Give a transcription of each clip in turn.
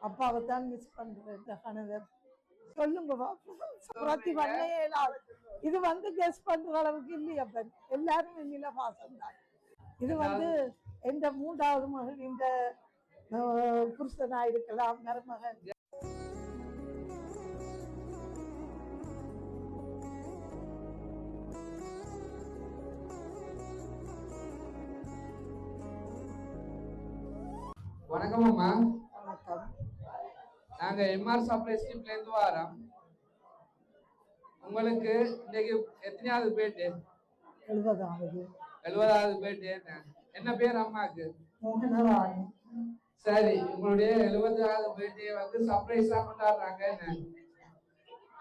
அப்பாவை தான் மிஸ் பண்றேன். கணவர் சொல்லுங்க சுரத்தி இது வந்து கெஸ் பண்ற அளவுக்கு இல்லையா பெண் எல்லாரும் என்னில பாசம் தான். இது வந்து எந்த மூன்றாவது மகள் இந்த புருஷனா இருக்கலாம் மருமகன். வணக்கம் அம்மா. வணக்கம் நாங்க எம்ஆர் சப்ளை ஸ்கீம்ல இருந்து வரோம். உங்களுக்கு இன்னைக்கு எத்தனையாவது பேட்டு எழுபதாவது. எழுபதாவது பேட்டு என்ன? பேர் அம்மாக்கு? சரி உங்களுடைய எழுபதாவது பேட்டே வந்து சர்ப்ரைஸா கொண்டாடுறாங்க.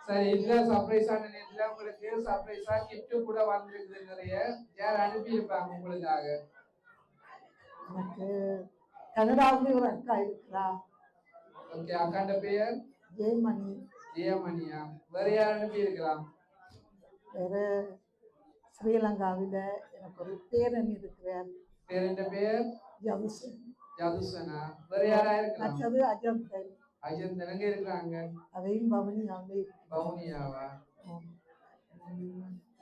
சரி இந்த சர்ப்ரைஸான நேரத்துல உங்களுக்கு சர்ப்ரைஸா கிஃப்ட் கூட வந்திருக்குது நிறைய. யார் அனுப்பி இருப்பாங்க உங்களுக்காக? எனக்கு கனடாவில் ஒரு அக்கா இருக்கிறா. ஓகே அக்காண்ட பேர் ஜெயமணி. ஜெயமணியா? வேற யார் அனுப்பி இருக்கலாம் வேற ஸ்ரீலங்காவில் எனக்கு ஒரு பேரன் இருக்கிறார். பேர் என்ன பேர் ஜவுசன் ஜதுசனா? வேற யாரா இருக்கலாம் அஜந்தன். அஜந்த் எங்க இருக்கிறாங்க? அதையும் பவனி வந்து பவுனியாவா?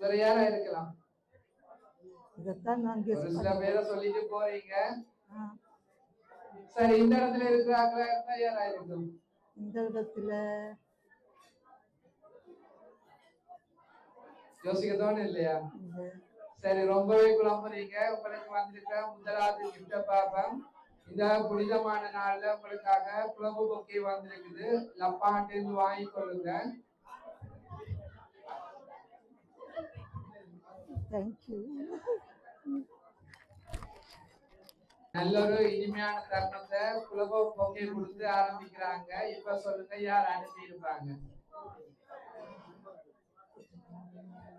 வேற யாரா இருக்கலாம் இதைத்தான் நான் ஒரு சில பேரை சொல்லிட்டு போறீங்க. சரி இந்த இடத்துல இருக்கிறாங்களா இருந்தா யாரா இருக்கும் இந்த இடத்துல யோசிக்க தோணும் இல்லையா சரி ரொம்பவே குழம்புறீங்க உங்களுக்கு வந்திருக்க முதலாவது கிஃப்ட பார்ப்போம் இந்த புனிதமான நாள்ல உங்களுக்காக புலவு பொக்கை வந்திருக்குது லப்பாண்டு வாங்கி கொள்ளுங்க தேங்க்யூ நல்ல ஒரு இனிமையான தருணத்தை புலவு பொக்கை கொடுத்து ஆரம்பிக்கிறாங்க. இப்ப சொல்லுங்க யார் அனுப்பி இருப்பாங்க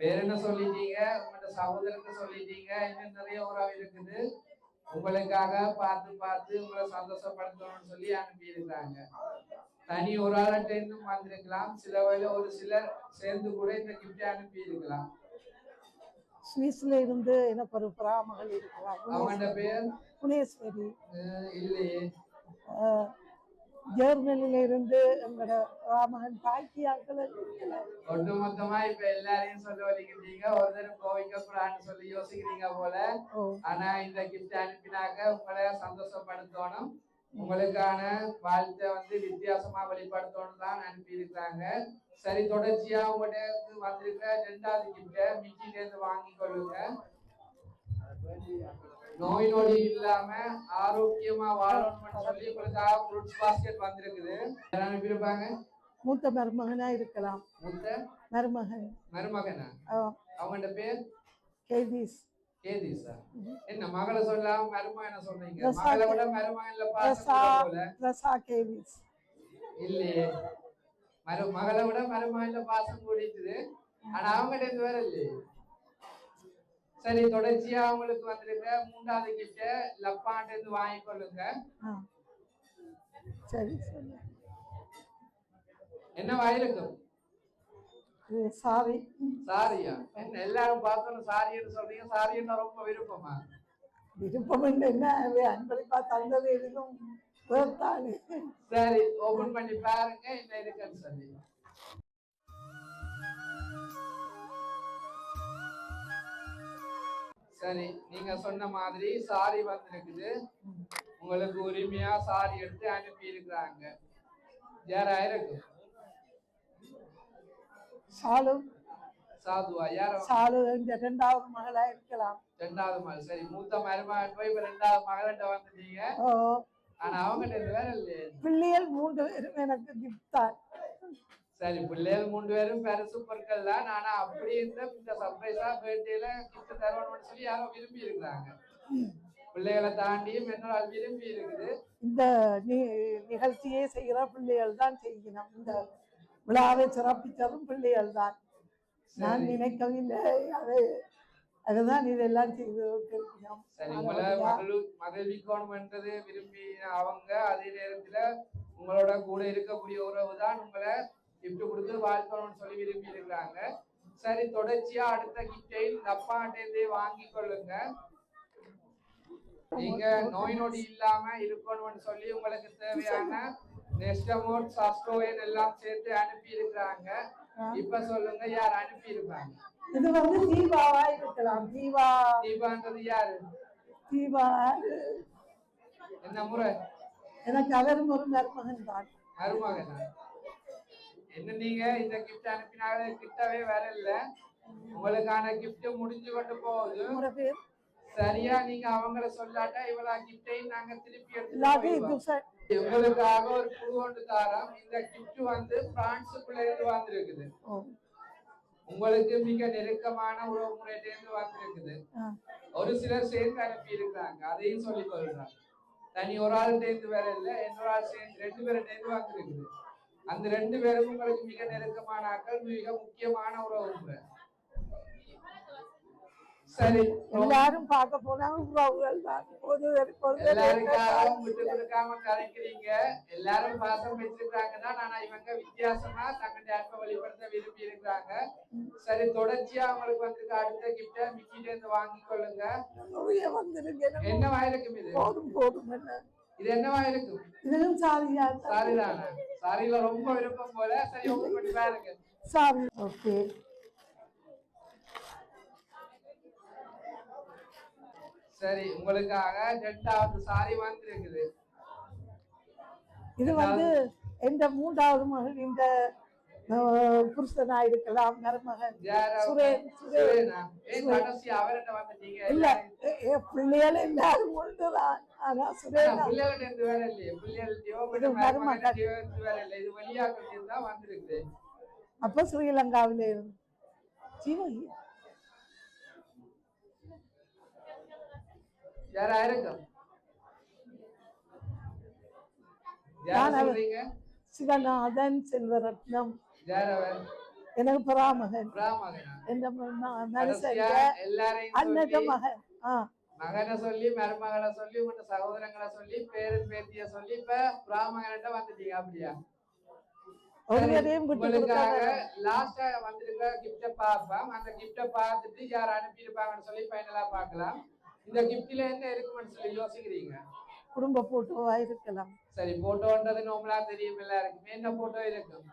வேற என்ன சொல்லிட்டீங்க? உங்களோட சகோதரருக்கு சொல்லிட்டீங்க. இன்னும் நிறைய உறவு இருக்குது. உங்களுக்காக பார்த்து பார்த்து உங்களை சந்தோஷப்படுத்தணும்னு சொல்லி அனுப்பி இருக்காங்க தனி ஒரு ஆள்கிட்ட இருந்தும் வந்திருக்கலாம். சில வழியில ஒரு சிலர் சேர்ந்து கூட இந்த கிஃப்டை அனுப்பி இருக்கலாம் சுவிஸ்ல இருந்து எனக்கு ஒரு பிராமகள் இருக்கிறார் புனேஸ்வரி. ஜெர்மனில இருந்து எங்களோட ராமகன் பாக்கியாக்கள் ஒட்டு மொத்தமா இப்ப எல்லாரையும் சொல்ல வலிக்கிட்டீங்க ஒருத்தர் கோவிக்க கூடாதுன்னு சொல்லி யோசிக்கிறீங்க போல. ஆனா இந்த கிஃப்ட் அனுப்பினாக்க உங்களை சந்தோஷப்படுத்தணும். உங்களுக்கான வாழ்த்தை வந்து வித்தியாசமா வெளிப்படுத்தணும் தான் அனுப்பி இருக்காங்க சரி தொடர்ச்சியா உங்கள்கிட்ட வந்திருக்கிற ரெண்டாவது கிஃப்ட மிக்கில இருந்து வாங்கி கொள்ளுங்க. நோய் நொடி இல்லாம ஆரோக்கியமா வாழணும்னு சொல்லி உங்களுக்காக ஃப்ரூட்ஸ் பாஸ்கெட் வந்திருக்குது. யார் அனுப்பியிருப்பாங்க? மூத்த மருமகனா இருக்கலாம். முத்த? மருமகன். மருமகனா? அஹ், அவங்கள்ட்ட பேர்? கேதீஸ் என்ன மகளை சொல்லாம மருமகனை ரசா மகளை விட மருமகன்ல பாசம் இல்லையே. மரு மகளை விட மருமகன்ல பாசம் கூடிட்டுது. ஆனா அவங்ககிட்ட இருந்து வேற இல்லையே. சரி தொடர்ச்சியா அவங்களுக்கு வந்திருக்க மூன்றாவது கிட்ட லப்பாண்ட இருந்து வாங்கி கொள்ளுங்க. சரி என்ன வாயிருக்கும் சாரி. சாரியா? என்ன எல்லாரும் பார்த்தோன்னு சாரின்னு சொல்றீங்க. சாரின்னு ரொம்ப விருப்பமா? விருப்பம் என்ன? அன்பளிப்பா தந்தது எதுவும் சரி ஓபன் பண்ணி பாருங்க. என்ன இருக்குன்னு சொல்லி. சரி நீங்க சொன்ன மாதிரி சாரி வந்திருக்குது. உங்களுக்கு உரிமையா சாரி எடுத்து அனுப்பி இருக்கிறாங்க யாரா இருக்கும் சாலு. சாதுவா யாரும் சாலு இந்த இரண்டாவது மகளா இருக்கலாம். ரெண்டாவது மகள். சரி மூத்த மருமகன் போய் இப்ப ரெண்டாவது மகள்கிட்ட வந்துட்டீங்க. ஆனா அவங்ககிட்ட வேற இல்லையே. பிள்ளைகள் மூன்று பேரும் எனக்கு கிஃப்ட் சரி பிள்ளைகள் மூணு பேரும் பெருசு பொருட்கள் தான். ஆனா அப்படி இருந்த இந்த சர்ப்ரைஸா பர்த்டேல கிஃப்ட் தரணும்னு சொல்லி யாரோ விரும்பி இருக்கிறாங்க. பிள்ளைகளை தாண்டியும் என்னோட விரும்பி இருக்குது. இந்த நிகழ்ச்சியை செய்கிற பிள்ளைகள் தான் செய்யணும். இந்த விழாவை சிறப்பித்ததும் பிள்ளைகள் தான். நான். நினைக்கவில்லை அது அதுதான் இதெல்லாம் செய்து உங்களை மகளு மகிழ்விக்கணும்ன்றது விரும்பி அவங்க அதே நேரத்துல உங்களோட கூட இருக்கக்கூடிய உறவு தான் உங்களை gift கொடுத்து வாழ்த்தணும்னு சொல்லி விரும்பி இருக்கிறாங்க. சரி தொடர்ச்சியா அடுத்த கிஃப்டை தப்பாட்டே வாங்கி கொள்ளுங்க. நீங்க நோய் நொடி இல்லாம இருக்கணும்னு சொல்லி உங்களுக்கு தேவையான நெஸ்டமோட் சஸ்டோயன் எல்லாம் சேர்த்து அனுப்பி இருக்கிறாங்க இப்ப சொல்லுங்க யார் அனுப்பி இருப்பாங்க இது வந்து தீபாவா இருக்கலாம். தீபா. தீபான்றது யாரு? தீபா. என்ன முறை? எனக்கு அவரும் ஒரு மருமகன் தான். மருமகனா? என்ன நீங்க இந்த கிஃப்ட் அனுப்பினால கிட்டவே வரல. உங்களுக்கான கிஃப்ட் முடிஞ்சு கொண்டு போகுது. சரியா நீங்க அவங்கள சொல்லாட்டா இவ்வளவு கிஃப்டையும் நாங்க திருப்பி எடுத்து உங்களுக்காக ஒரு குழு ஒன்று தாரோம். இந்த கிஃப்ட் வந்து பிரான்ஸுக்குள்ள இருந்து வந்திருக்குது. உங்களுக்கு மிக நெருக்கமான உறவு முறையிலிருந்து வந்திருக்குது. ஆ. ஒரு சிலர் சேர்ந்து அனுப்பி இருக்காங்க அதையும் சொல்லி கொள்றாங்க தனி ஒரு ஆள் சேர்ந்து வேற இல்ல இன்னொரு ஆள் சேர்ந்து ரெண்டு பேரும் சேர்ந்து வந்திருக்குது. அந்த ரெண்டு பேரும் உங்களுக்கு மிக நெருக்கமான ஆட்கள் மிக முக்கியமான உறவு முறை. சரி. எல்லாரும் பார்க்க போனா உறவுகள் தான். ஒரு ஒரு எல்லாருக்காகவும் விட்டு கொடுக்காம கரைக்கிறீங்க எல்லாரும் பாசம் வச்சிருக்காங்க தான் ஆனா இவங்க வித்தியாசமா தங்களுடைய அன்பை வெளிப்படுத்த விரும்பி இருக்கிறாங்க. சரி தொடர்ச்சியா அவங்களுக்கு வந்திருக்க அடுத்த கிஃப்ட மிக்கிட்ட இருந்து வாங்கி கொள்ளுங்க. என்னவா இருக்கும் இது? போதும் போதும் என்ன? இது என்னவா இருக்கும் இதுவும் சாரியா? சாரி தானே சாரியில ரொம்ப விருப்பம் போல. சரி ஓப்பன் பண்ணி பாருங்க. சாரி. ஓகே சரி உங்களுக்காக ரெண்டாவது சாரி வந்திருக்குது இது வந்து எந்த மூன்றாவது மகள் இந்த புருஷனா இருக்கலாம் மருமகன். இல்ல பிள்ளைகள் எல்லாரும் ஒன்றுதான். ஆனா சுரேனா. மருமகன். அப்ப ஸ்ரீலங்காவில இருந்து. ஜீவகி யாரா இருக்கும் சிவநாதன் செல்வரத்னம். எனக்கு பராமகன் பிராமகனா என்ற சொல்லி மகன். மகனை சொல்லி மருமகளை சொல்லி உங்க சகோதரங்களை சொல்லி பேரு பேத்திய சொல்லி இப்ப பிராமகன்கிட்ட வந்துட்டீங்க அப்படியா? உங்களுக்காக லாஸ்டா வந்திருக்க கிஃப்ட பார்ப்போம். அந்த கிஃப்ட பார்த்துட்டு யார் அனுப்பியிருப்பாங்கன்னு சொல்லி ஃபைனலா பார்க்கலாம். இந்த கிஃப்ட்ல என்ன இருக்குன்னு சொல்லி யோசிக்கிறீங்க? குடும்ப போட்டோவா இருக்கலாம். சரி போட்டோன்றது நார்மலா தெரியும் எல்லாருக்குமே. என்ன போட்டோ இருக்கும்?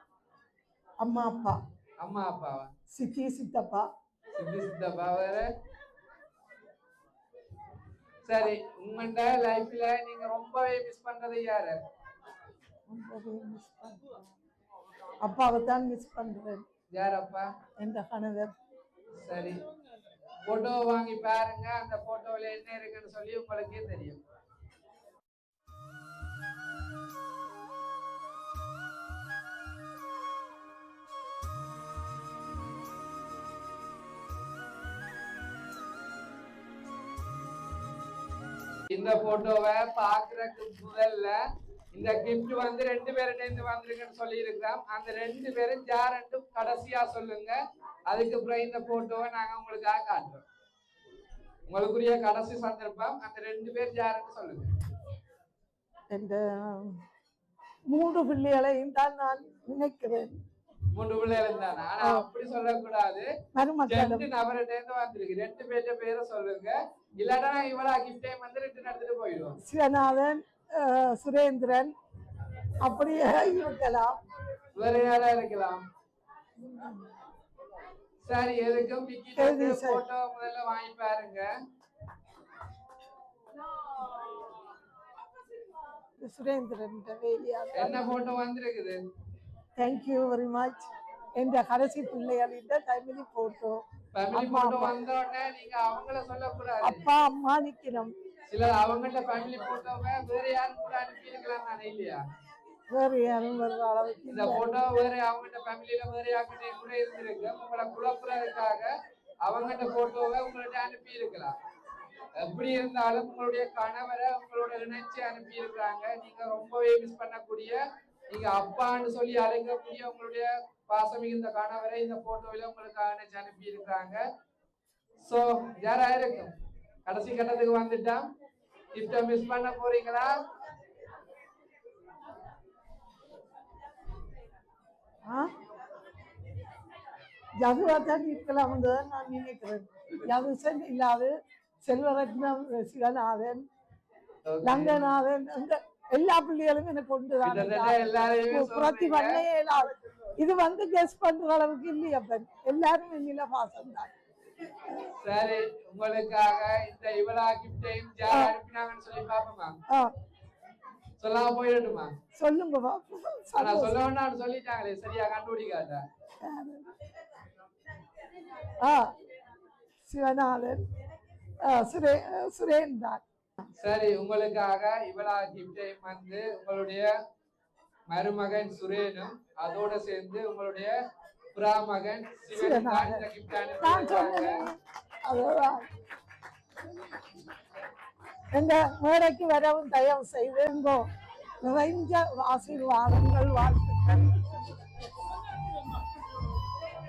அம்மா அப்பா. அம்மா அப்பாவா? சித்தி சித்தப்பா. சித்தி சித்தப்பா வேற. சரி உங்கள்கிட்ட லைஃப்ல நீங்க ரொம்பவே மிஸ் பண்றது யாரு? ரொம்பவே மிஸ் பண்றேன். அப்பாவை தான் மிஸ் பண்றேன். யார் அப்பா? என்ற கணவர். சரி. போட்டோ வாங்கி பாருங்க. அந்த போட்டோல என்ன இருக்குன்னு சொல்லி உங்களுக்கே தெரியும். இந்த போட்டோவை பாக்குறதுக்கு முதல்ல இந்த கிஃப்ட் வந்து ரெண்டு பேர்கிட்ட இருந்து வந்திருக்குன்னு சொல்லி இருக்கிறோம் அந்த ரெண்டு பேரும் யாருன்னு கடைசியா சொல்லுங்க. அதுக்கு அப்புறம் இந்த போட்டோவை நாங்க உங்களுக்காக காட்டுறோம். உங்களுக்குரிய கடைசி சந்தர்ப்பம் அந்த ரெண்டு பேர் யாருன்னு சொல்லுங்க. என்ற மூன்று பிள்ளைகளையும் தான் நான் நினைக்கிறேன். மூன்று பிள்ளைகள் தானே? ஆனா அப்படி சொல்லக்கூடாது. ரெண்டு நபர்கிட்ட இருந்து வந்திருக்கு. ரெண்டு பேர்ட்ட பேரை சொல்லுங்க. இல்லாட்டா நான் இவ்வளவு கிஃப்டையும் வந்து ரிட்டர்ன் எடுத்துட்டு போயிடுவோம். சிவநாதன் சுரேந்திரன் அப்படியே இருக்கலாம். வேற யாரா இருக்கலாம்? சரி எதுக்கும். போட்டோ முதல்ல வாங்கி பாருங்க. சுரேந்திரன் வேலியா? என்ன போட்டோ வந்திருக்குது? தேங்க்யூ வெரி மச் என்ற கடைசி பிள்ளைகளிட்ட ஃபேமிலி போட்டோ ஃபேமிலி போட்டோ. வந்த உடனே நீங்க அவங்கள சொல்லக்கூடாது. அப்பா அம்மா நிக்கணும். சிலர் அவங்கள்ட்ட ஃபேமிலி போட்டோவை வேற யாரும் கூட அனுப்பி இருக்கலாம் இல்லையா வேறு யாரும் வர்ற அளவுக்கு இந்த போட்டோ வேற அவங்கள்ட்ட ஃபேமிலியில வேற யார்கிட்ட கூட இருந்திருக்கு. உங்களை குழப்புறதுக்காக அவங்கள்ட்ட போட்டோவை உங்கள்ட்ட அனுப்பி இருக்கலாம் எப்படி இருந்தாலும் உங்களுடைய கணவரை உங்களோட இணைச்சு அனுப்பி இருக்காங்க நீங்க ரொம்பவே மிஸ் பண்ணக்கூடிய நீங்க அப்பான்னு சொல்லி அழைக்கக்கூடிய உங்களுடைய பாசம் மிகுந்த கணவரை இந்த போட்டோவில உங்களுக்காக நினைச்சு அனுப்பி இருக்காங்க சோ யாரா இருக்கும் கடைசி கட்டத்துக்கு வந்துட்டா? கிஃப்ட மிஸ் பண்ண போறீங்களா? ஆ? ஜதுவா தான் தான் நான் நினைக்கிறேன். யதுசன் இல்லாது செல்வரத்னம் சிவநாதன் Okay. லங்கநாதன் அந்த எல்லா பிள்ளைகளும் எனக்கு கொண்டு எல்லாரையுமே புரத்தி சொல்றீங்க. பண்ணையலாம் இது வந்து கெஸ் பண்ற அளவுக்கு இல்லையா அப்பன். எல்லாரும் என்னில பாசம் தான் சரி உங்களுக்காக இந்த இவளா கிஃப்டையும் சொல்லி பாப்போமா சொல்லாம போயிடட்டுமா? சொல்லுங்க சந்தோஷம். சொல்ல வேண்டாம்னு சொல்லிட்டாங்களே. சரியா கண்டுபிடிக்காத. ஆ சிவநாதன் சுரே சுரேன் தான் சரி உங்களுக்காக இவளா கிஃப்டையும் வந்து உங்களுடைய மருமகன் சுரேனும் அதோட சேர்ந்து உங்களுடைய புறாமகன் சிவன் தான் இந்த gift நான் அனுப்பியிருக்காங்க. சொன்னேன் அதுதான் எங்க மேடைக்கு வரவும் தயவு செய்வேங்கோ எங்கோ நிறைஞ்ச ஆசீர்வாதங்கள் வாழ்த்துக்கள்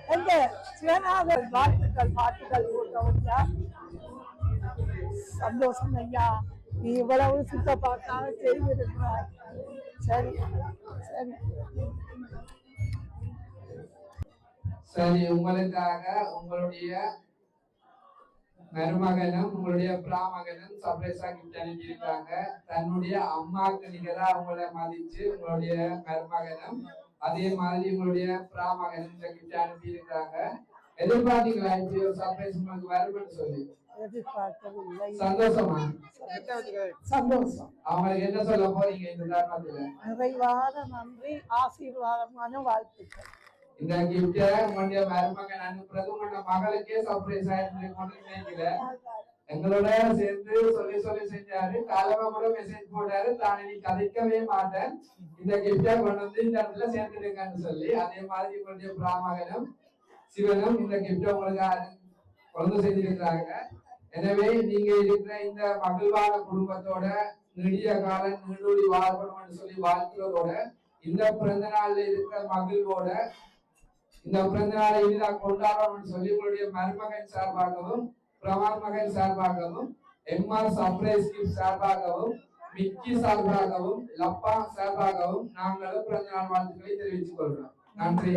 எங்க சிவநாதர் வாழ்த்துக்கள் பாட்டுகள் போட்டவங்க சந்தோஷம் ஐயா நீ இவ்வளவு சுத்தப்பாக்காக செய்திருக்கிறாய் சரி சரி சரி உங்களுக்காக உங்களுடைய மருமகனும் உங்களுடைய பிராமகனும் சர்ப்ரைஸா கிஃப்ட் அனுப்பியிருக்காங்க. தன்னுடைய அம்மாவுக்கு நிகரா உங்களை மதிச்சு உங்களுடைய மருமகனும் அதே மாதிரி உங்களுடைய பிராமகனும் இந்த கிஃப்ட் அனுப்பியிருக்காங்க. எதிர்பார்த்தீங்களா இப்படி ஒரு சர்ப்ரைஸ் உங்களுக்கு வரும்னு சொல்லி? சந்தோஷமா? சந்தோஷம். அவங்களுக்கு என்ன சொல்ல போறீங்க இந்த தருணத்துல நிறைவான நன்றி ஆசீர்வாதமான வாழ்த்துக்கள். இந்த கிஃப்ட் உங்களுடைய மருமகன் அனுப்புறது உங்களோட மகளுக்கே சர்ப்ரைஸ் ஆயிட்டு நினைக்கிறேன் எங்களோட சேர்ந்து சொல்லி சொல்லி செஞ்சாரு. காலமா கூட மெசேஜ் போட்டாரு. தான் நீ கதைக்கவே மாட்டேன். இந்த கிஃப்டை கொண்டு வந்து இந்த இடத்துல சேர்த்துடுங்கன்னு சொல்லி அதே மாதிரி உங்களுடைய பிராமகனும் சிவனும் இந்த கிஃப்டை உங்களுக்கு கொண்டு செஞ்சிருக்கிறாங்க எனவே நீங்க இருக்கிற இந்த மகிழ்வான குடும்பத்தோட நெடிய கால நீடூழி வாழ்க்கணும்னு சொல்லி வாழ்க்கிறதோட இந்த பிறந்த நாள்ல இருக்கிற மகிழ்வோட இந்த பிறந்த நாளை எளிதாக கொண்டாடணும்னு சொல்லி உங்களுடைய மருமகன் சார்பாகவும் பிரமான் மகன் சார்பாகவும் எம்ஆர் சர்ப்ரைஸ் கிஃப்ட் சார்பாகவும் மிக்கி சார்பாகவும் லப்பா சார்பாகவும் நாங்களும் பிறந்த நாள் வாழ்த்துக்களை தெரிவித்துக் கொள்கிறோம். நன்றி.